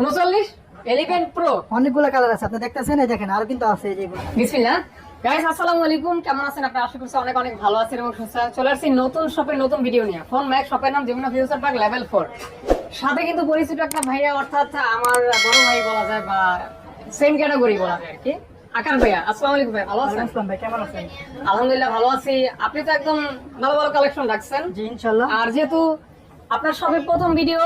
উনচল্লিশ? Eleven pro অনেকগুলো colour আছে আপনি দেখতেছেন? এই দেখেন আরও কিন্তু আছে এই যেগুলো। বিসমিল্লাহ। গাইস আসসালামু আলাইকুম। কেমন আছেন? আপনি আশা করছি অনেক অনেক ভালো আছেন এবং সুস্থ চলে আসছি নতুন শপের নতুন ভিডিও নিয়ে। ফোন ম্যাক শপের নাম যেমন ফিউচার পার্ক লেভেল ফোর সাথে কিন্তু পরিচিত একটা ভাইয়া অর্থাৎ আমার বড় ভাই বলা যায় বা সেম ক্যাটাগরি বলা যায় আর কি। আকার ভাইয়া আসসালামু আলাইকুম ভাই ভালো আছেন? ভাই কেমন আছেন? আলহামদুলিল্লাহ ভালো আছি। আপনি তো একদম ভালো ভালো কালেকশন রাখছেন। জি আর যেহেতু আপনার সবের প্রথম ভিডিও।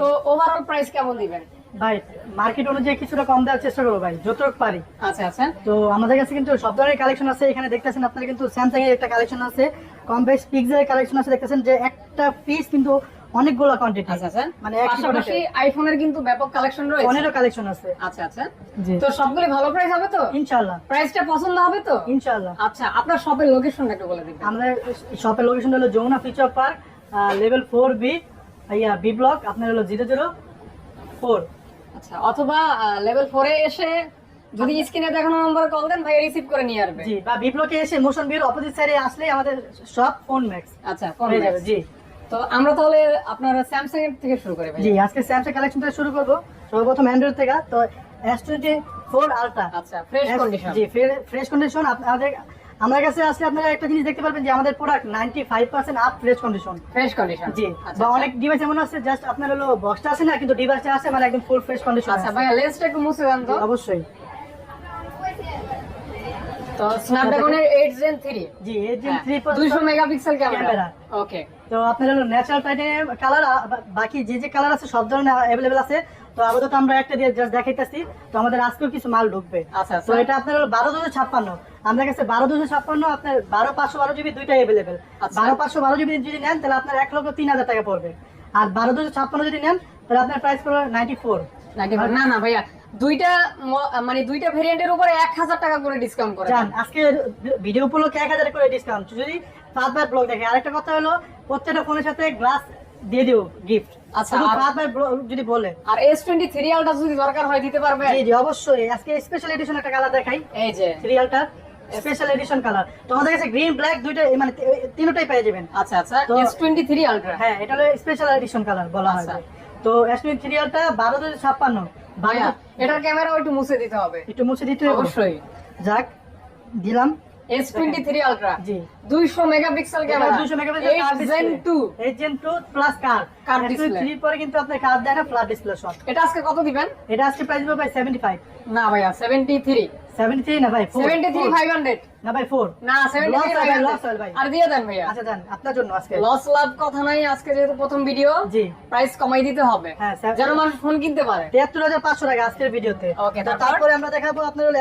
তো ওভারঅল প্রাইস কেমন দিবেন? ভাই মার্কেট অনুযায়ী কিছুটা কম দেওয়ার চেষ্টা করব ভাই যতটুকু পারি। আচ্ছা আচ্ছা। তো আমাদের কাছে কিন্তু সব ধরনের কালেকশন আছে এখানে দেখতেছেন আপনারা কিন্তু স্যামসাং এর একটা কালেকশন আছে পিক্সেলের কালেকশন আছে দেখতেছেন যে একটা পিস কিন্তু অনেকগুলো কোয়ান্টিটি আচ্ছা আচ্ছা। মানে পাশাপাশি আইফোনের কিন্তু ব্যাপক কালেকশন রয়েছে। কালেকশন আছে। আচ্ছা আচ্ছা। তো সবগুলি ভালো প্রাইস হবে তো? ইনশাল্লাহ প্রাইসটা পছন্দ হবে তো? ইনশাল্লাহ আচ্ছা আপনার শপের লোকেশনটা একটু বলে দিবেন। আমাদের শপের লোকেশন হলো Jamuna Future Park level four B yeah B block আপনার হলো জিরো জিরো ফোর আচ্ছা অথবা লেভেল ফোরে এসে যদি স্ক্রিনে দেখানো নম্বরে কল দেন ভাই রিসিভ করে নিয়ে আসবে। জি বা বি ব্লকে এসে মোশন বির অপোজিট সাইডে আসলেই আমাদের সব ফোন ম্যাক্স আচ্ছা phone হয়ে যাবে জি। তো আমরা তাহলে আপনার স্যামসাং এর থেকে শুরু করি ভাই জি আজকে স্যামসাং কালেকশন থেকে শুরু করব। সর্বপ্রথম অ্যান্ড্রয়েড থেকে তো এস টোয়েন্টি ফোর আলট্রা আচ্ছা ফ্রেশ কন্ডিশন জি ফ্রেশ কন্ডিশন আমাদের আমার কাছে আসলে আপনারা একটা জিনিস দেখতে পারবেন যে আমাদের product ninety five percent up fresh condition fresh condition জি বা অনেক ডিভাইস এমন আছে জাস্ট আপনার হলো বক্সটা আছে না কিন্তু ডিভাইসটা আছে মানে একদম ফুল ফ্রেশ কন্ডিশন আচ্ছা ভাই লেন্সটা একটু মুছে দেন তো। অবশ্যই। তো স্ন্যাপড্রাগনের 8 জেন 3 জি এই যে three 200 megapixel camera camera. Okay তো আপনার হলো ন্যাচারাল প্যাটার্নের কালার বাকি যে যে কালার আছে সব ধরনের অ্যাভেলেবেল আছে। তো আপাতত আমরা একটা দিয়ে জাস্ট দেখাইতেছি। তো আমাদের আজকেও কিছু মাল ঢুকবে। আচ্ছা তো আচ্ছা এটা আপনার হলো বারো দুশো ছাপ্পান্ন। আমাদের কাছে বারো দুশো ছাপ্পান্ন আপনার বারো পাঁচশো বারো জিবি দুইটাই অ্যাভেলেবেল আচ্ছা। বারো পাঁচশো বারো জিবি যদি নেন তাহলে আপনার এক লক্ষ তিন হাজার টাকা পড়বে। আর বারো দুশো ছাপ্পান্ন যদি নেন তাহলে আপনার প্রাইস পড়বে নাইনটি ফোর না না ভাইয়া দুইটা মানে দুইটা ভেরিয়েন্টের উপরে 1000 টাকা করে ডিসকাউন্ট করে জান আজকে ভিডিও উপলক্ষে এক হাজার করে ডিসকাউন্ট যদি পাঁচবার ব্লগ দেখে আরেকটা কথা হলো প্রত্যেকটা ফোনের সাথে গ্লাস দিয়ে দিও গিফট আচ্ছা, পাঁচবার যদি বলে। আর S23 আলটা যদি দরকার হয় দিতে পারবে জি অবশ্যই। আজকে স্পেশাল এডিশন একটা কালার দেখাই। এই যে। সিরিয়ালটা স্পেশাল এডিশন কালার তোমাদের কাছে গ্রিন ব্ল্যাক দুইটা মানে তিনটাই পেয়ে যাবেন। আচ্ছা আচ্ছা। তো- S23 আলট্রা হ্যাঁ এটা হলো স্পেশাল এডিশন কালার বলা হয়। আচ্ছা। তো থ্রি আলট্রা বারো দুশো ছাপ্পান্ন। ভাইয়া এটার ক্যামেরাও একটু মুছে দিতে হবে। একটু মুছে দিতে হবে। অবশ্যই। যাক দিলাম। S23 আলট্রা জি। 200 মেগাপিক্সেল ক্যামেরা 200 মেগাপিক্সেল কার 8 জেন 2 এইট জেন প্লাস কার কার display। পরে কিন্তু আপনার কার দেয় না ফ্ল্যাট ডিসপ্লে সব এটা আজকে কত দিবেন? এটা আজকে প্রাইস হবে ভাই সেভেন্টি ফাইভ না ভাইয়া 73 সেভেন্টি থ্রি না ভাই 73 500 না ভাই ফোর না Loss হয় ভাই, 73 loss হয় ভাই। আর দিয়ে দেন ভাইয়া। আচ্ছা জান আপনার জন্য আজকে। লস লাভ কথা নাই আজকে যেহেতু প্রথম ভিডিও জি। প্রাইস কমাই দিতে হবে। হ্যাঁ যেন মানুষ ফোন কিনতে পারে। তিয়াত্তর হাজার পাঁচশো টাকা আজকের ভিডিওতে তো। তারপর? আমরা দেখাবো আপনার হলো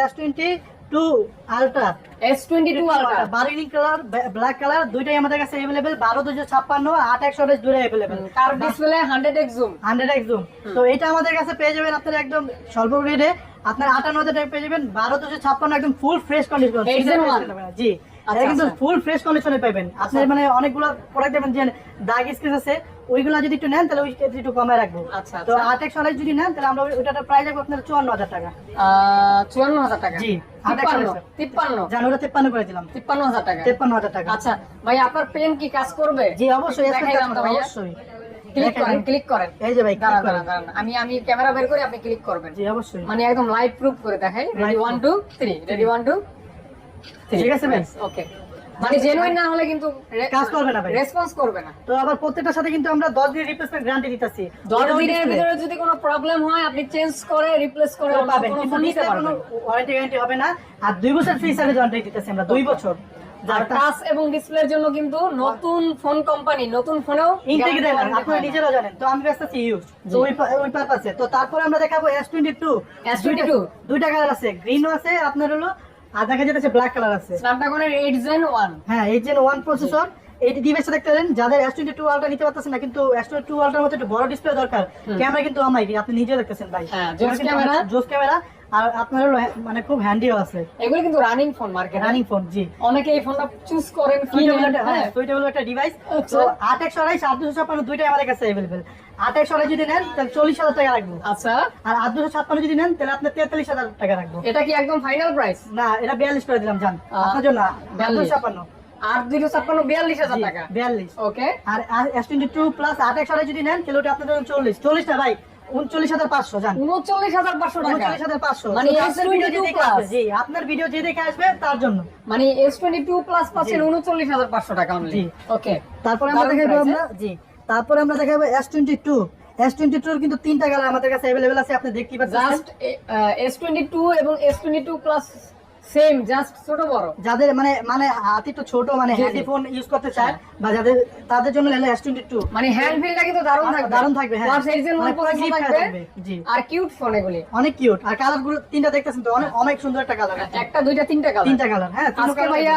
S twenty two ultra bargaining colour black colour দুইটাই আমাদের কাছে অ্যাভেলেবেল বারো দুশো ছাপ্পান্ন আট একশো আঠাশ দুইটাই available display 100 X zoom hundred X zoom তো এটা আমাদের কাছে পেয়ে যাবেন আপনার একদম স্বল্প রেটে আপনার আটান্ন হাজার টাকা পেয়ে যাবেন বারো দুশো ছাপ্পান্ন একদম ফুল ফ্রেশ কন্ডিশন? জি। এটা কিন্তু আচ্ছা। ফুল ফ্রেশ কন্ডিশনে পাবেন আপনার মানে অনেকগুলো প্রোডাক্ট যে দাগ স্কেচ আছে ওইগুলো যদি একটু নেন তাহলে ওই একটু কমায় রাখব। আচ্ছা তো আচ্ছা। আট একশো আঠাশ যদি নেন তাহলে আমরা ওইটার প্রাইস রাখব আপনার চুয়ান্ন হাজার টাকা। আহ, 54000 টাকা? জি, আট একশো 53 আঠাশ। 53 জান ওটা তেপ্পান্ন করে দিলাম 53000 টাকা। তেপ্পান্ন হাজার টাকা। আচ্ছা ভাই আপনার পেন কি কাজ করবে? জি অবশ্যই ক্লিক করেন ক্লিক করেন। এই যে ভাই দাঁড়ান দাঁড়ান দাঁড়ান। আমি আমি ক্যামেরা বের করে আপনি ক্লিক করবেন। জি অবশ্যই। মানে একদম লাইভ প্রুফ করে দেখাই। রেডি Light 1 2 3 রেডি 1 2 ঠিক আছে ভাই? ওকে মানে জেনুইন না হলে কিন্তু কাজ করবে না ভাই। রেসপন্স করবে না। তো আবার প্রত্যেকটার সাথে কিন্তু আমরা দশ দিনের রিপ্লেসমেন্ট গ্যারান্টি দিতেছি। দশ এটাও দিনের ভিতরে যদি কোনো প্রবলেম হয় আপনি চেঞ্জ করে রিপ্লেস করে পাবেন কিন্তু নিতে কোনো ওয়ারেন্টি গ্যারান্টি হবে না। আর দুই বছর ফ্রি সার্ভিস ওয়ারেন্টি দিতেছি আমরা দুই বছর। আর টাচ এবং ডিসপ্লের জন্য কিন্তু নতুন ফোন কোম্পানি নতুন ফোনেও guarantee আপনারা নিজেরাও জানেন। তো আমি ব্যস্ত আছি ইউজ তো ওই ওই পারপাসে তো তারপরে আমরা দেখাবো এস টোয়েন্টি টু S22 দুইটা কালার আছে। গ্রিনও আছে আপনার হলো আর দেখা আছে ব্ল্যাক কালার আছে। স্ন্যাপড্রাগনের 8 জেন 1 হ্যাঁ এই যে ওয়ান প্রসেসর এই ডিভাইসটা দেখতে পারেন যাদের এস টোয়েন্টি টু আলট্রা নিতে পারতেছেন না কিন্তু এস টোয়েন্টি টু আলট্রার মধ্যে একটু বড় ডিসপ্লে দরকার। ক্যামেরা কিন্তু আমাই আপনি নিজে দেখতেছেন ভাই। হ্যাঁ, জোস ক্যামেরা। জোস ক্যামেরা আর আপনার মানে খুব হ্যান্ডিও আছে। এগুলো কিন্তু রানিং ফোন মার্কেটে রানিং ফোন জি। অনেকে এই ফোনটা চুজ করেন সুইটেবল একটা হ্যাঁ। হ্যাঁ ডিভাইস আচ্ছা। তো আট একশো আড়াইশ আট দুশো ছাপ্পান্ন দুইটাই আমাদের কাছে অ্যাভেলেবেল আট একশো আড়াই যদি নেন তাহলে চল্লিশ হাজার টাকা রাখব। আচ্ছা। আর আট দুশো ছাপ্পান্ন যদি নেন তাহলে আপনার তেতাল্লিশ হাজার টাকা রাখব। এটা কি একদম ফাইনাল প্রাইস না এটা বিয়াল্লিশ করে দিলাম জান আপনার জন্য বিয়াল্লিশ। ছাপ্পান্ন। আর দুইশো ছাপ্পান্ন বিয়াল্লিশ হাজার টাকা। বিয়াল্লিশ। ওকে। আর এস টোয়েন্টি টু প্লাস আট একশো যদি নেন তাহলে ওটা আপনার চল্লিশ চল্লিশ না ভাই উনচল্লিশ হাজার পাঁচশো জান। উনচল্লিশ হাজার পাঁচশো টাকা। উনচল্লিশ হাজার পাঁচশো। মানে শুধু আপনার ভিডিও যে S22 দেখে জি আপনার ভিডিও যে দেখে আসবে তার জন্য। মানে এস টোয়েন্টি টু প্লাস পাচ্ছেন উনচল্লিশ হাজার পাঁচশো টাকা অনলি ওকে। তারপরে আমরা দেখাবো আমরা জি। তারপরে আমরা দেখাবো S twenty two S twenty টুর কিন্তু তিনটা কালার আমাদের কাছে অ্যাভেলেবেল আছে আপনি দেখতে পাচ্ছেন। জাস্ট এস টোয়েন্টি টু এবং S twenty two plus same just ছোট বড়। যাদের মানে মানে হাত একটু ছোট মানে জি। হেডফোন ইউজ করতে চায় বা যাদের তাদের জন্য টোয়েন্টি টু মানে হ্যান্ড ফিলটা কিন্তু দারুণ থাকবে। দারুণ থাকবে হ্যাঁ। জন্য মানে পুরো পছন্দ থাকবে জি। আর কিউট ফোন এগুলি। অনেক কিউট আর কালারগুলো তিনটা দেখতেছেন তো? অনেক অনেক সুন্দর একটা কালার একটা দুইটা তিনটা কালার তিনটা কালার হ্যাঁ আজকে ভাইয়া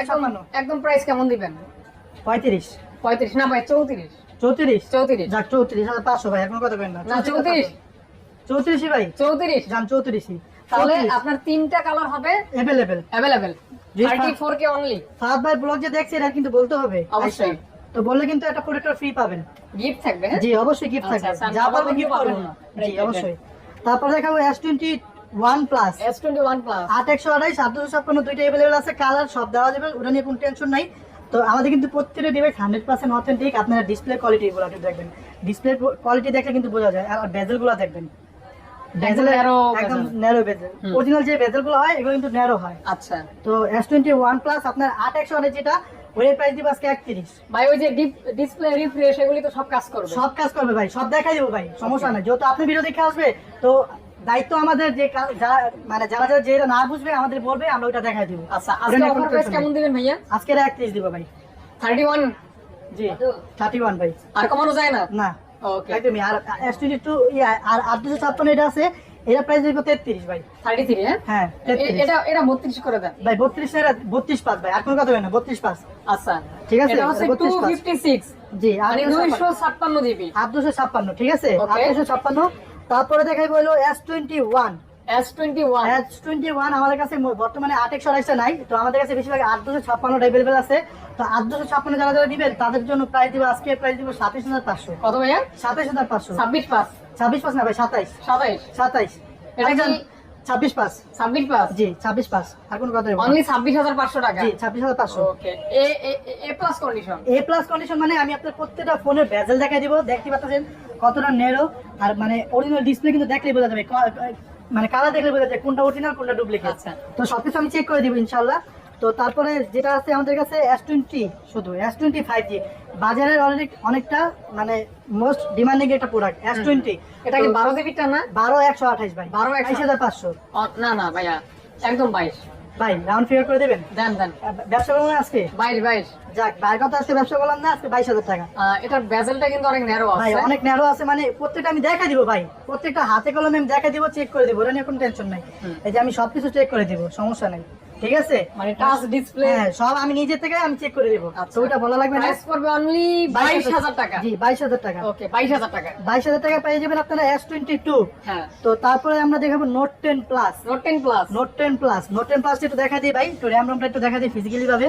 একদম একদম প্রাইস কেমন দিবেন? পঁয়ত্রিশ। পঁয়ত্রিশ না ভাই চৌত্রিশ। চৌত্রিশ? চৌত্রিশ। যাক চৌত্রিশ হাজার পাঁচশো ভাই এখন কত করেন না। না চৌত্রিশ। চৌত্রিশই ভাই। চৌত্রিশ। যান চৌত্রিশই। তাহলে আপনার তিনটা কালার হবে স্যার। অনলি সাত ভাই ব্লগ যে দেখছেন এটা কিন্তু বলতে হবে। অবশ্যই। তো বললে কিন্তু একটা ফ্রি পাবেন। গিফট থাকবে হ্যাঁ? জি অবশ্যই গিফট আচ্ছা, থাকবে। আচ্ছা, যা পারব আবার গিফট কিন্তু করব পাবো না। জি অবশ্যই। তারপর দেখাবো S twenty one plus S twenty one plus আট একশো আড়াই সাত দুশো ছাপ্পান্ন দুইটা অ্যাভেলেবেল আছে। কালার সব দেওয়া যাবে ওটা নিয়ে কোনো টেনশন নাই। তো আমাদের কিন্তু প্রত্যেকটা ডিভাইস হান্ড্রেড পার্সেন্ট অথেন্টিক আপনারা ডিসপ্লে কোয়ালিটি দেখবেন। ডিসপ্লে কোয়ালিটি দেখলে কিন্তু বোঝা যায় আর বেজেলগুলো দেখবেন। বেজেল narrow একদম ন্যারো বেজেল অরিজিনাল যে বেজেল হয় এগুলো কিন্তু ন্যারো হয়। আচ্ছা। তো এস টোয়েন্টি ওয়ান প্লাস আপনার আট একশো আড়াই যেটা ওই প্রাইস দিব আজকে একত্রিশ। ভাই ওই যে ডিসপ্লে রিফ্রেশ এগুলি তো সব কাজ করবে। সব কাজ করবে ভাই সব দেখাই দেবো ভাই সমস্যা নাই। যেহেতু আপনি ভিডিও দেখে আসবে তো দায়িত্ব আমাদের যে মানে যারা যারা যেটা না বুঝবে আমাদের বলবে আমরা ওইটা দেখাই দিব। আচ্ছা আজকে অফার প্রাইস কেমন দিবেন ভাইয়া? আজকে একত্রিশ দিব ভাই। থার্টি ওয়ান জি থার্টি ওয়ান ভাই। আর কমানো যায় না? না। একদমই আর এস টোয়েন্টি টু আর আট দুশো ছাপ্পান্ন এটা আছে এটা প্রাইস তেত্রিশ ভাই। থার্টি থ্রি হ্যাঁ? হ্যাঁ এটা এটা বত্রিশ করে দেন। ভাই বত্রিশ বত্রিশ পাস ভাই আর কোনো কথা হবে না বত্রিশ পাস আচ্ছা। ঠিক আছে, এটা হচ্ছে টু 32 পাঁচ। ফিফটি সিক্স জি আর মানে দুইশো ছাপ্পান্ন জিবি। আট দুশো ছাপ্পান্ন ঠিক আছে. আট দুশো ছাপ্পান্ন। তারপরে দেখাই বলল S twenty one S twenty one S twenty one আমাদের কাছে বর্তমানে আট একশো আড়াইশো নাই তো আমাদের কাছে বেশিরভাগ আট দুশো আছে। তো আট দুশো ছাপ্পান্ন যারা যারা দিবেন তাদের জন্য প্রাইস দিব আজকে প্রাইস দিব সাতাইশ হাজার পাঁচশো। কত ভাইয়া? সাতাইশ হাজার পাঁচশো। ছাব্বিশ পাস ছাব্বিশ পাস না ভাই সাতাইশ। সাতাইশ। সাতাইশ। এটা কি ছাব্বিশ পাস ছাব্বিশ পাস জি ছাব্বিশ পাস আর কোনো কথা নেই। অনলি ছাব্বিশ হাজার পাঁচশো টাকা? জি okay A A plus condition A plus condition মানে আমি আপনার প্রত্যেকটা ফোনের বেজেল দেখাই দিব। দেখতে পাচ্ছেন কতটা নেরো আর মানে অরিজিনাল ডিসপ্লে কিন্তু দেখলেই বোঝা যাবে। মানে কালার দেখলে বোঝা যায় কোনটা অরিজিনাল কোনটা ডুপ্লিকেট আচ্ছা। তো সবকিছু আমি চেক করে দিব ইনশাল্লাহ তো তারপরে যেটা আছে আমাদের কাছে এস টোয়েন্টি শুধু এস টোয়েন্টি ফাইভ জি বাজারের অনেক অনেকটা মানে মোস্ট ডিমান্ডিং একটা প্রোডাক্ট এস টোয়েন্টি এটা কি বারো জিবিটা না? বারো একশো আঠাইশ ভাই। 12 একশো- হাজার পাঁচশো। না না ভাইয়া একদম বাইশ। ভাই রাউন্ড ফিগার করে দেবেন? দেন দেন। ব্যবসা করবেন আজকে? বাইশ বাইশ যাক বাইর কথা আজকে ব্যবসা করলাম না আজকে বাইশ হাজার টাকা। এটা এটার বেজেলটা কিন্তু অনেক ন্যারো ভাই আছে অনেক ন্যারো আছে মানে প্রত্যেকটা আমি দেখা দিব ভাই। প্রত্যেকটা হাতে কলমে আমি দেখা দিব চেক করে দিব ওটা নিয়ে কোনো টেনশন নাই। এই যে আমি সবকিছু চেক করে দিব সমস্যা নাই। ঠিক আছে? মানে টাচ ডিসপ্লে হ্যাঁ সব আমি নিজে থেকে আমি চেক করে দিব। আচ্ছা। তো ওটা বলা লাগবে না? প্রাইস পড়বে অনলি বাইশ হাজার টাকা। জি বাইশ হাজার টাকা। ওকে বাইশ হাজার টাকা। বাইশ হাজার টাকা পেয়ে যাবেন আপনারা এস টোয়েন্টি টু হ্যাঁ। তো তারপরে আমরা দেখাবো note ten plus note ten plus note ten plus note ten plus একটু দেখা দিই ভাই একটু র্যাম রমটা একটু দেখা দিই ফিজিক্যালি ভাবে।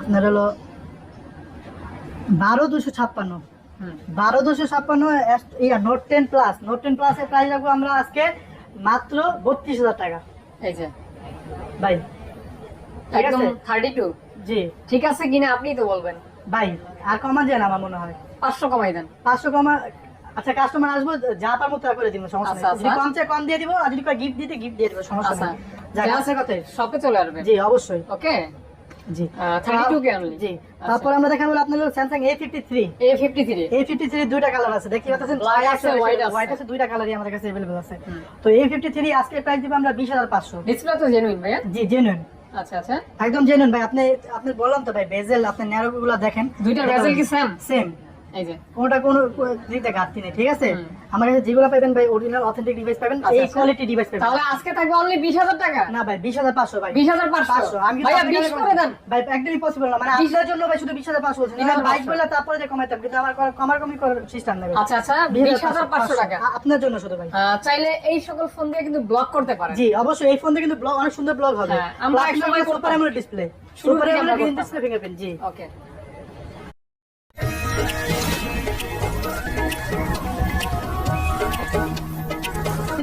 আপনার হলো বারো দুশো ছাপ্পান্ন। বারো দুশো ছাপ্পান্ন yeah note ten plus note ten প্লাসের প্রাইস রাখব আমরা আজকে মাত্র বত্রিশ হাজার টাকা। এই যে। ভাই ঠিক একদম আছে? থার্টি টু জি। ঠিক আছে কিনা আপনিই তো বলবেন। ভাই আর কমা দেন আমার মনে হয়। পাঁচশো কমাই দেন। পাঁচশো কমা আচ্ছা কাস্টমার আসব যা তার মতো করে দিব সমস্যা আচ্ছা, নেই। যদি আচ্ছা। কম চাই কম দিয়ে দিব আর যদি গিফট দিতে গিফট দিয়ে দিব সমস্যা আচ্ছা। নেই। যাক আছে কথা শপে চলে আসবে জি অবশ্যই। ওকে? জি। থার্টি টু কে অনলি জি। তারপর আমরা three A fifty three A fifty three দুইটা কালার আছে। দেখতে পাচ্ছেন Black আছে, white আছে। হোয়াইট আছে দুইটা কালারই আমাদের কাছে অ্যাভেলেবল আছে। তো এ ফিফটি থ্রি আজকে প্রাইস দিব আমরা বিশ হাজার পাঁচশো। ডিসপ্লে তো জেনুইন ভাইয়া? জি জেনুইন আচ্ছা আচ্ছা। একদম জেনুইন ভাই। আপনি আপনি বললাম তো ভাই বেজেল আপনি ন্যারো গুলো দেখেন। দুইটা বেজেল কি সেম সেম এই যে। কোনটা কোনো দিতে ঘাটতি নেই ঠিক আছে? আমার কাছে যেগুলো পাবেন ভাই অরিজিনাল অথেন্টিক ডিভাইস পাবেন আচ্ছা, এই আচ্ছা। কোয়ালিটি ডিভাইস পাবেন। তাহলে আজকে থাকবে অনলি বিশ হাজার টাকা? না ভাই বিশ হাজার পাঁচশো ভাই। বিশ হাজার পাঁচশো? পাঁচশো। আমি কিন্তু ভাইয়া আপনাকে বিশ করে দেন। ভাই একদমই পসিবল না। মানে আপনার জন্য ভাই শুধু বিশ হাজার পাঁচশো বলছেন বিশ হাজার বাইশ বলে তারপরে যে কমাইতাম কিন্তু আমার কমার কমি করার সিস্টেম নেই আচ্ছা আচ্ছা বিশ হাজার পাঁচশো টাকা। আপনার জন্য শুধু ভাই। চাইলে এই সকল ফোন দিয়ে কিন্তু ব্লক করতে পারেন। জি অবশ্যই। এই ফোন দিয়ে কিন্তু ব্লগ অনেক সুন্দর ব্লগ হবে। হ্যাঁ, আমরা একসময়। সুপার অ্যামোলেড ডিসপ্লে সুপার আমরা ডিসপ্লে ফিঙ্গারপ্রিন্ট জি। ওকে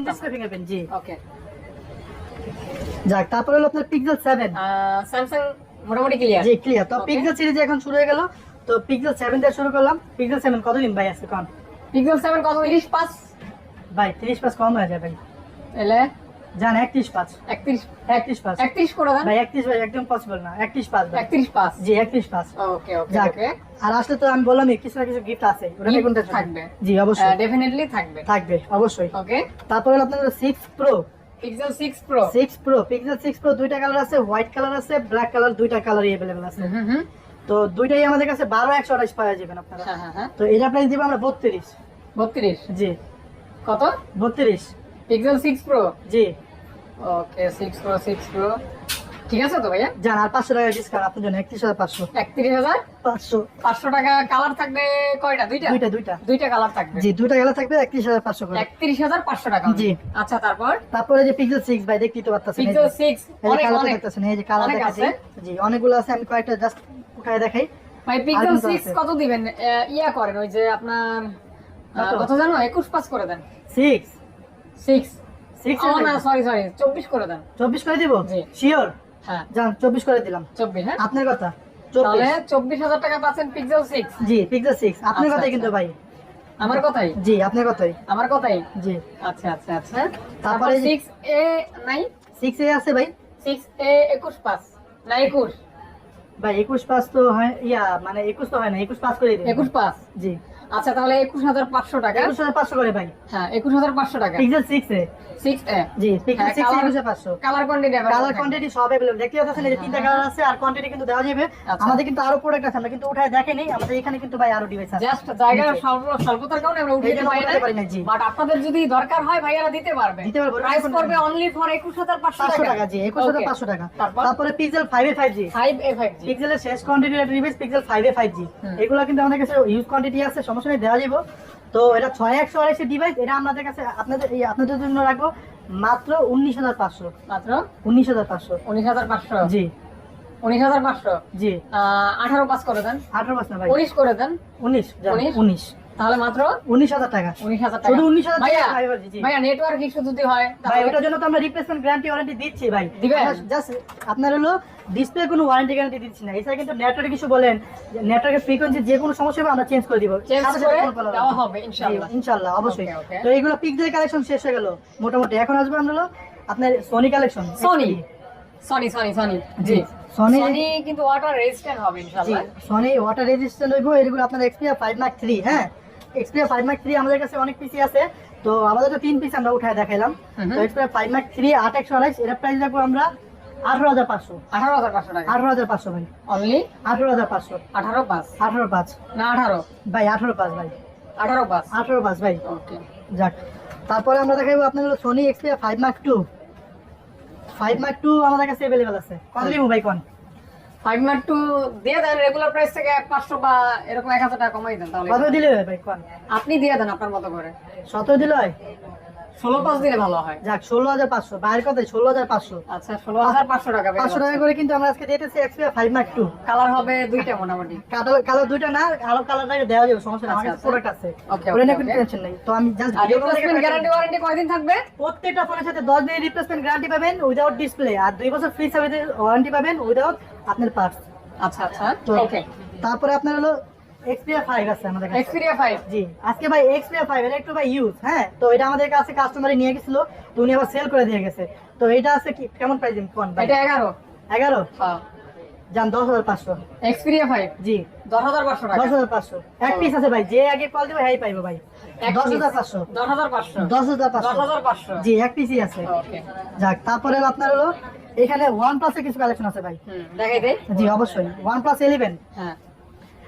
ডিসপ্লে ফিঙ্গারপ্রিন্ট জি ওকে যাক তারপরে হলো আপনার পিক্সেল 7 স্যামসাং মোটামুটি ক্লিয়ার জি ক্লিয়ার তো. পিক্সেল সিরিজ এখন শুরু হয়ে গেল। তো পিক্সেল 7 দিয়ে শুরু করলাম। পিক্সেল 7 কতদিন ভাই আছে কোন পিক্সেল সেভেন কত? তিরিশ পাঁচ। ভাই তিরিশ পাঁচ কম হয়ে যায় ভাই যান একত্রিশ পাঁচ। একত্রিশ। একত্রিশ পাঁচ। একত্রিশ করে দেন। ভাই একত্রিশ ভাই একদম পসিবল না। একত্রিশ পাঁচ ভাই। একত্রিশ পাঁচ। জি একত্রিশ পাঁচ। ওকে ওকে ওকে আর আসলে তো আমি বললামই কিছু না কিছু গিফট আছে। ওটা নিয়ে Gift কোনো tension নেই। থাকবে। জি অবশ্যই। ডেফিনেটলি থাকবে। থাকবে অবশ্যই। ওকে তারপরে আপনার six pro Pixel six pro six pro Pixel six pro দুইটা কালার আছে হোয়াইট কালার আছে ব্ল্যাক কালার দুইটা কালারই অ্যাভেলেবেল আছে। হুম হুম তো দুইটাই আমাদের কাছে বারো একশো আঠাশ পাওয়া যাবেন আপনারা। হ্যাঁ হ্যাঁ হ্যাঁ। তো এটা প্রাইস দিব আমরা বত্রিশ। বত্রিশ। জি। কত? বত্রিশ। পিক্সেল সিক্স প্রো জি। Okay six pro six pro ঠিক আছে তো ভাইয়া? যান আর পাঁচশো টাকা ডিসকাউন্ট আপনার জন্য একত্রিশ হাজার পাঁচশো। একত্রিশ হাজার? পাঁচশো। পাঁচশো টাকা কালার থাকবে কয়টা? দুইটা? দুইটা দুইটা। দুইটা কালার থাকবে। জি দুইটা গেলে থাকবে একত্রিশ হাজার পাঁচশো করে। একত্রিশ হাজার পাঁচশো টাকা। জি। আচ্ছা তারপর? তারপরে যে পিক্সেল সিক্স ভাই দেখতেই তো পারতেছেন পিক্সেল সিক্স অনেক অনেক। দেখতেছেন এই যে কালার দেখাচ্ছি আছে। জি অনেকগুলো আছে আমি কয়েকটা জাস্ট উঠায় দেখাই। ভাই পিক্সেল সিক্স কত দিবেন? ইয়া করেন ওই যে আপনার কত? জানো? একুশ পাস করে দেন। সিক্স সিক্স সরি সরি চব্বিশ করে দেন। চব্বিশ করে দিব? শিওর হ্যাঁ। যান চব্বিশ করে দিলাম। চব্বিশ হ্যাঁ। আপনার কথা? তাহলে চব্বিশ চব্বিশ হাজার টাকা পাচ্ছেন পিক্সেল সিক্স জি পিক্সেল সিক্স আপনার আচ্ছা, কথাই আচ্ছা। কিন্তু ভাই। আমার কথাই? জি আপনার কথাই। আমার কথাই? জি। আচ্ছা আচ্ছা আচ্ছা। তারপরে তারপরে সিক্স এ নাই সিক্স এ আছে ভাই। সিক্স এ একুশ পাস না একুশ। ভাই একুশ পাস তো হয় ইয়া মানে একুশ তো হয় না একুশ পাস করে একুশ পাস জি। আচ্ছা তাহলে একুশ হাজার পাঁচশো টাকা। একুশ হাজার পাঁচশো করে ভাই। হ্যাঁ একুশ হাজার পাঁচশো টাকা। Pixel six A. Six A? G pixel হ্যাঁ, সিক্স একুশ পাঁচশো। কালার কোয়ান্টিটি কালার কোয়ান্টিটি সব এভেলেবল দেখতে পাচ্ছেন যে তিনটা আচ্ছা। কালার আছে আর কোয়ান্টিটি কিন্তু দেওয়া যাবে। আচ্ছা। আমাদের কিন্তু আরও প্রোডাক্ট আছে আমরা কিন্তু উঠায় দেখেনি। আমাদের এখানে কিন্তু ভাই আরও ডিভাইস আছে। জাস্ট জায়গা স্বল্প স্বল্পতার কারণে আমরা উঠাইতে পারি না। জি। বাট আপনাদের যদি দরকার হয় ভাইয়ারা দিতে পারবে। দিতে পারবে প্রাইস পড়বে অনলি ফর একুশ হাজার পাঁচশো টাকা। জি একুশ হাজার পাঁচশো টাকা। তারপরে? Pixel five A five G five A five পিক্সেলের শেষ quantity device pixel five A five G এগুলো কিন্তু আমাদের কাছে ইউজ কোয়ান্টিটি আছে সমস্ত সমস্যা নেই দেওয়া যাব তো এটা ছয় একশো আড়াইশো ডিভাইস এটা আমাদের কাছে আপনাদের এই আপনাদের জন্য রাখব মাত্র উনিশ হাজার পাঁচশো। মাত্র? উনিশ হাজার পাঁচশো। উনিশ হাজার পাঁচশো? জি। উনিশ হাজার পাঁচশো? জি। আঠারো পাঁচ করে দেন। আঠারো পাঁচ না ভাই? উনিশ করে দেন। উনিশ উনিশ? উনিশ। তাহলে মাত্র উনিশ হাজার টাকা। উনিশ হাজার টাকা। শুধু উনিশ হাজার টাকা। ভাইয়া নেটওয়ার্ক ইস্যু যদি হয় ভাই ওটার জন্য তো আমরা রিপ্লেসমেন্ট গ্যারান্টি ওয়ারেন্টি দিচ্ছি ভাই? জাস্ট আপনার হলো ডিসপ্লে কোনো ওয়ারেন্টি গ্যারান্টি দিচ্ছি না। এছাড়া কিন্তু নেটওয়ার্ক কিছু বলেন নেটওয়ার্কের ফ্রিকোয়েন্সি যে কোনো সমস্যা হবে আমরা চেঞ্জ করে দিব। দেওয়া। হবে ইনশাআল্লাহ। ইনশাআল্লাহ অবশ্যই. তো এইগুলো পিকজেল কালেকশন শেষ হয়ে গেল মোটামুটি। এখন আসবে আমরা হলো আপনার Sony collection Sony Sony Sony Sony জি Sony- সনি কিন্তু ওয়াটার রেজিস্ট্যান্ট হবে ইনশাআল্লাহ। সনি ওয়াটার রেজিস্ট্যান্ট হইব এগুলো আপনার এক্সপিয়া ফাইভ মার্ক থ্রি হ্যাঁ? এক্সপিয়া ফাইভ মার্ক থ্রি আমাদের কাছে অনেক পিসি আছে। তো আমাদের তো তিন পিস আমরা উঠায় দেখাইলাম। তো এক্সপিয়া ফাইভ মার্ক থ্রি আট একশো আড়াইশ এটা প্রাইস রাখব আমরা আঠারো হাজার পাঁচশো। আঠারো হাজার পাঁচশো টাকা। আঠারো হাজার পাঁচশো ভাই। অনলি আঠারো হাজার পাঁচশো। আঠারো পাস আঠারো পাঁচ। না আঠারো। ভাই আঠারো পাঁচ ভাই। আঠারো পাস আঠারো পাঁচ ভাই। ওকে যাক তারপরে আমরা দেখাবো আপনার Sony Xperia five mark two five mark two আমাদের কাছে অ্যাভেলেবেল আছে। কত দিব ভাই কোন ফাইভ টু দিয়ে দেন রেগুলার প্রাইস থেকে পাঁচশো বা এরকম এক হাজার টাকা কমাই দেন তাহলে। কত দিলে ভাই? আপনি দিয়ে দেন আপনার মতো করে। সতেরো দিলে হয়? ষোলো পাঁচ দিলে ভালো হয়। যাক ষোলো হাজার পাঁচশো। বাইরের কথাই ষোলো হাজার পাঁচশো। আচ্ছা ষোলো হাজার পাঁচশো টাকা পাঁচশো টাকা করে কিন্তু আমরা আজকে দিতেছি Xperia five mark two colour হবে দুইটা মোটামুটি। কালো কালো দুইটা না আরও কালারটাকে দেওয়া যাবে সমস্যা নেই। আমার আচ্ছা, প্রোডাক্ট আছে। ওটা নিয়ে কোনো টেনশন নেই। তো আমি জাস্ট রিপ্লেসমেন্ট গ্যারান্টি ওয়ারেন্টি কয়দিন থাকবে? প্রত্যেকটা ফোনের সাথে দশ দিনের রিপ্লেসমেন্ট গ্যারান্টি পাবেন উইদাউট ডিসপ্লে আর দুই বছর ফ্রি সার্ভিস ওয়ারেন্টি পাবেন উইদাউট আপনার পার্টস আচ্ছা আচ্ছা। ওকে তারপরে আপনার হলো এক্সপিয়া ফাইভ আছে আমাদের কাছে। Xperia five G. আজকে ভাই এক্সপিয়া ফাইভ এটা একটু ভাই ইউজ হ্যাঁ? তো এটা আমাদের কাছে কাস্টমারে নিয়ে গেছিল তো উনি আবার সেল করে দিয়ে গেছে। তো এটা আছে কি কেমন প্রাইস কোন ভাই? এটা হ্যাঁ। যান এক্সপিরিয়া জি। টাকা। এক পিস আছে ভাই যে আগে কল দেবে হ্যাঁ পাইবো ভাই। জি এক পিসই আছে। ওকে যাক তারপরে আপনার হলো এখানে ওয়ান প্লাসের কিছু কালেকশন আছে ভাই। দেখাই দে জি অবশ্যই। ওয়ান প্লাস ইলেভেন হ্যাঁ।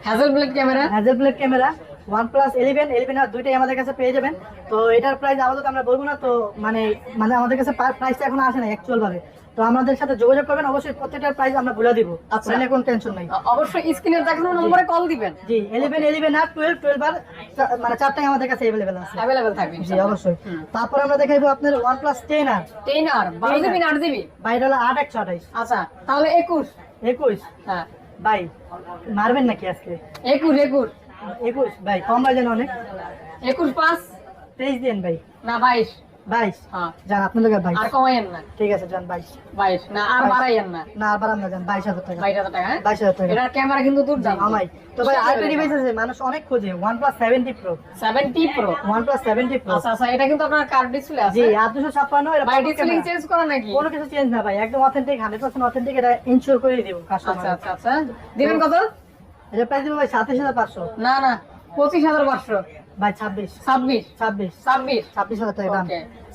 Hasselblad camera Hasselblad camera one plus eleven eleven আর দুইটাই আমাদের কাছে পেয়ে যাবেন। তো এটার প্রাইস আপাতত আমরা বলব না তো মানে মানে আমাদের কাছে প্রাইসটা এখন আসে না অ্যাকচুয়াল ভাবে। তো আমাদের সাথে যোগাযোগ করবেন অবশ্যই প্রত্যেকটার প্রাইস আমরা বলে দিব। আচ্ছা। ওটা কোনো টেনশন নাই। অবশ্যই স্ক্রিনে দেখানো নম্বরে কল দিবেন। জি ইলেভেন ইলেভেন আর টুয়েলভ টুয়েলভ আর মানে চারটাই আমাদের কাছে অ্যাভেলেবেল আছে। থাকবে জি অবশ্যই। তারপর আমরা দেখাইবো আপনার প্লাস টেন আর। টেন আর বারো জিবি না জিবি? বাইরে হলো আট একশো আঠাইশ আচ্ছা তাহলে একুশ। একুশ। হ্যাঁ। ভাই মারবেন নাকি আজকে? একুশ একুশ। একুশ? ভাই কম বাজেন অনেক। একুশ পাঁচ। তেইশ দিন ভাই। না বাইশ। বাইশ। যান আপনার লোকের বাইশ। আর কমাইয়েন না ঠিক আছে যান বাইশ। বাইশ। না আর বাড়াইয়েন না না আবার আমরা যান বাইশ হাজার টাকা। বাইশ হাজার টাকা বাইশ হাজার টাকা। এটার ক্যামেরা কিন্তু দুর্দান্ত আমাই তো ভাই আরেকটা ডিভাইস আছে মানুষ অনেক খোঁজে one plus seventy pro seventy pro one plus seventy pro আচ্ছা আচ্ছা এটা কিন্তু আপনার কার্ড ডিসপ্লে আছে। জি আর দুশো ছাপ্পান্ন এটা ভাই ডিসপ্লে চেঞ্জ করা নাকি? কোনো কিছু চেঞ্জ না ভাই একদম অথেন্টিক হান্ড্রেড পার্সেন্ট অথেন্টিক এটা ইনশিওর করে দিব আচ্ছা আচ্ছা আচ্ছা। দিবেন কত? এটা প্রাইস দিব ভাই সাতাশ হাজার পাঁচশো। না না পঁচিশ হাজার পাঁচশো। ভাই ছাব্বিশ। ছাব্বিশ। ছাব্বিশ। ছাব্বিশ। ছাব্বিশ হাজার টাকা দাম।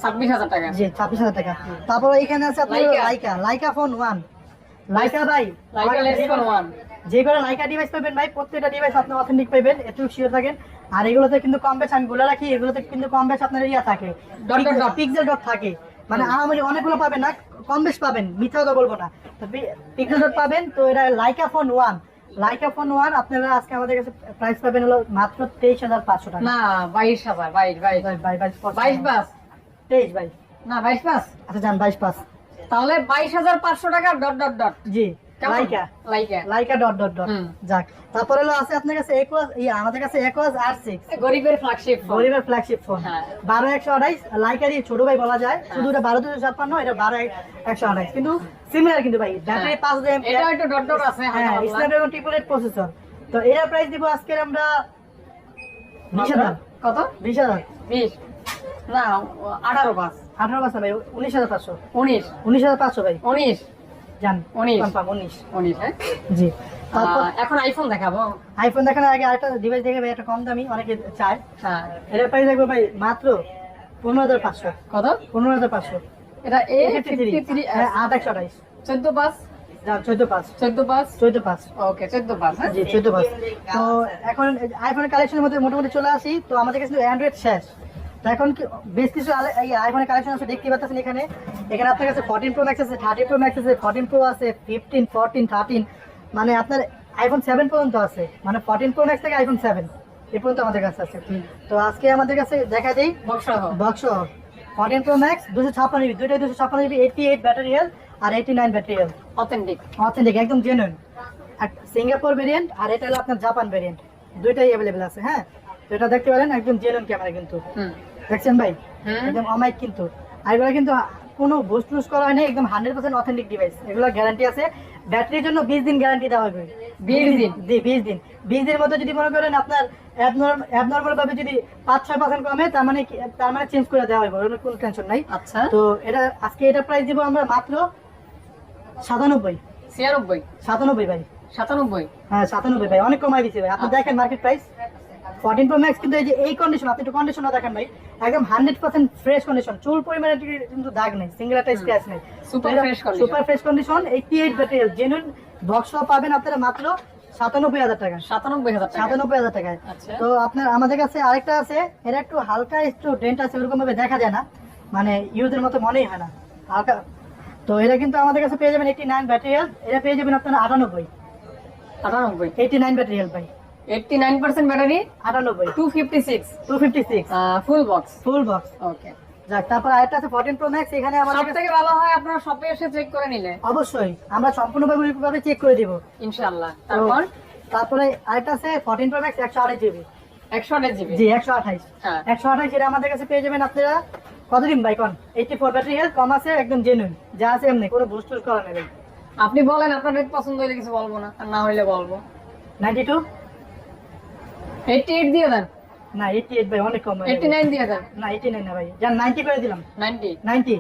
ছাব্বিশ হাজার টাকা। জি ছাব্বিশ হাজার টাকা। তারপর এখানে আছে আপনার Leica. Leica. Phone one. Leica ভাই লাইকা ফোন ওয়ান। যে লাইকা ডিভাইস পাবেন ভাই প্রত্যেকটা ডিভাইস আপনি অথেন্টিক পাবেন একটু শিওর থাকেন। আর এগুলোতে কিন্তু কম বেশ আমি বলে রাখি এগুলোতে কিন্তু কম বেশ আপনার ইয়া থাকে. পিক্সেল ডট থাকে। মানে আহামরি অনেকগুলো পাবেন না কম বেশ পাবেন মিথ্যা কথা বলব না। পিক্সেল ডট পাবেন তো এটা Leica phone one. Leica phone one আপনারা আজকে আমাদের কাছে প্রাইস পাবেন হলো মাত্র তেইশ হাজার পাঁচশো টাকা। না বাইশ হাজার বাইশ বাইশ। বাইশ বাইশ পাস তেইশ বাইশ। না বাইশ পাস আচ্ছা যান বাইশ পাস তাহলে বাইশ হাজার পাঁচশো টাকা ডট ডট ডট। জি? Laika Laika Laika dot dot dot যাক তারপরে হলো আছে আপনার কাছে একোয়াস ইয়া আমাদের কাছে একোয়াস আর সিক্স গরিবের ফ্ল্যাগশিপ ফোন গরিবের ফ্ল্যাগশিপ ফোন। বারো একশো আঠাইশ লাইকারই ছোট ভাই বলা যায়। শুধু এটা বারো দুশো ছাপ্পান্ন এটা বারো একশো আঠাইশ। কিন্তু সিমিলার কিন্তু ভাই ব্যাটারি পাঁচ হাজার। এটা একটু ডট ডট আছে হ্যাঁ স্ন্যাপড্রাগন ট্রিপল এইট প্রসেসর তো এটার প্রাইস দিব আজকে আমরা বিশ হাজার। কত? বিশ হাজার। বিশ। না আঠারো পাঁচ। আঠারো পাঁচশো ভাই উনিশ হাজার পাঁচশো। উনিশ। উনিশ হাজার পাঁচশো ভাই। উনিশ। জান উনিশ। উনিশ। উনিশ হ্যাঁ? জি। এখন আইফোন দেখাবো। আইফোন দেখানোর আগে আরেকটা ডিভাইস দেখে একটা কম দামি অনেকে চায়। হ্যাঁ এটার প্রাইস দেখব ভাই মাত্র পনেরো হাজার পাঁচশো। কত? পনেরো হাজার পাঁচশো। এটা এ ফিফটি ফিফটি থ্রি হ্যাঁ আট একশো আঠাইশ। চোদ্দ পাঁচ? চোদ্দ পাঁচ। চোদ্দ পাঁচ? চোদ্দ পাঁচ। ওকে চোদ্দ পাঁচ হ্যাঁ? জি চোদ্দ পাঁচ। তো এখন আইফোনের কালেকশনের মধ্যে মোটামুটি চলে আসি। তো আমাদের কাছে অ্যান্ড্রয়েড শেষ। এখন কি বেশ কিছু এই আইফোনের কালেকশন আছে দেখতে পাচ্ছেন এখানে। এখানে আপনার কাছে ফোরটিন প্রো ম্যাক্স আছে থার্টি প্রো ম্যাক্স আছে ফোরটিন প্রো আছে ফিফটিন ফোরটিন থার্টিন মানে আপনার আইফোন সেভেন পর্যন্ত আছে। মানে ফোরটিন প্রো ম্যাক্স থেকে আইফোন সেভেন এ পর্যন্ত আমাদের কাছে আছে। তো আজকে আমাদের কাছে দেখা দেই box box fourteen pro max দুশো ছাপ্পান্ন জিবি দুইটাই দুশো ছাপ্পান্ন GB eighty eight battery health আর eighty nine battery health authentic authentic একদম জেনুইন সিঙ্গাপুর ভেরিয়েন্ট আর এটা হলো আপনার জাপান ভেরিয়েন্ট দুইটাই অ্যাভেলেবেল আছে হ্যাঁ? এটা দেখতে পারেন একদম জেনুইন ক্যামেরা কিন্তু। দেখছেন ভাই? একদম অমাইক কিন্তু। আর এগুলো কিন্তু কোনো বুস্ট টুস করা হয়নি একদম হান্ড্রেড পার্সেন্ট অথেন্টিক ডিভাইস এগুলো গ্যারান্টি আছে। ব্যাটারির জন্য বিশ দিন গ্যারান্টি দেওয়া হবে। 20 দিন? জি বিশ দিন। বিশ দিনের মধ্যে যদি মনে করেন আপনার অ্যাবনর্মাল ভাবে যদি পাঁচ ছয় পার্সেন্ট কমে তার মানে তার মানে চেঞ্জ করে দেওয়া হবে কোনো টেনশন নাই। আচ্ছা। তো এটা আজকে এটা প্রাইস দিব আমরা মাত্র সাতানব্বই। ছিয়ানব্বই? সাতানব্বই ভাই। সাতানব্বই? হ্যাঁ সাতানব্বই ভাই। অনেক কমাই দিচ্ছে ভাই। আপনি আচ্ছা। দেখেন market price fourteen pro max কিন্তু এই যে এই কন্ডিশন আপনি একটু কন্ডিশনটা দেখেন ভাই একদম হান্ড্রেড পার্সেন্ট ফ্রেশ কন্ডিশন চুল পরিমাণে কিন্তু দাগ নেই সিঙ্গেল একটা স্ক্র্যাচ নেই। Fresh condition. Super fresh condition eighty eight battery genuine box পাবেন আপনারা মাত্র সাতানব্বই হাজার টাকা। সাতানব্বই হাজার সাতানব্বই হাজার টাকায়। আচ্ছা। তো আপনার আমাদের কাছে আরেকটা আছে এটা একটু হালকা একটু ডেন্ট আছে ওরকম ভাবে দেখা যায় না। মানে ইউজের মতো মনেই হয় না। হালকা। তো এটা কিন্তু আমাদের কাছে পেয়ে যাবেন এইটি নাইন ব্যাটারি এটা পেয়ে যাবেন আপনারা আটানব্বই। আটানব্বই। এইটি নাইন ব্যাটারি ভাই। এইটটি নাইন পার্সেন্ট ব্যাটারি আটানব্বই। Two fifty six two fifty six full box full box okay যাক তারপর আরেকটা আছে ফোরটিন প্রো ম্যাক্স এখানে আমাদের কাছে- ভালো হয় আপনারা শপে এসে চেক করে নিলে। অবশ্যই আমরা সম্পূর্ণভাবে ভাবে চেক করে দিব। ইনশাল্লাহ তারপর? তারপরে আরেকটা আছে ফোরটিন প্রো ম্যাক্স একশো আঠাশ জিবি একশো আঠাশ জিবি জি একশো আঠাইশ হ্যাঁ। একশো আঠাইশ আমাদের কাছে পেয়ে যাবেন আপনারা কতদিন ভাই কন? এইটি ব্যাটারি হেলথ কম আছে একদম জেনুইন যা আছে এমনি কোনো বুস্ট করা নেই আপনি বলেন আপনার রেট পছন্দ হলে কিছু বলব না আর না হইলে বলব। নাইনটি টু এইটটি এইট দিয়ে দেন। না এইটি এইট ভাই অনেক কম ভাই। এইটটি নাইন দিয়ে দেন। না এইটি নাইন না ভাই। যান নাইনটি করে দিলাম। নাইনটি নাইনটি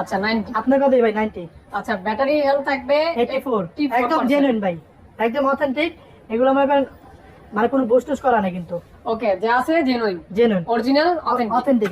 আচ্ছা নাইনটি আপনার কত ভাই নাইনটি আচ্ছা ব্যাটারি হেলথ থাকবে এইটি ফোর 84% একদম জেনুইন ভাই একদম অথেন্টিক এগুলো আমার মানে কোনো বুস্ট করা না কিন্তু। ওকে যা আছে genuine genuine original authentic authentic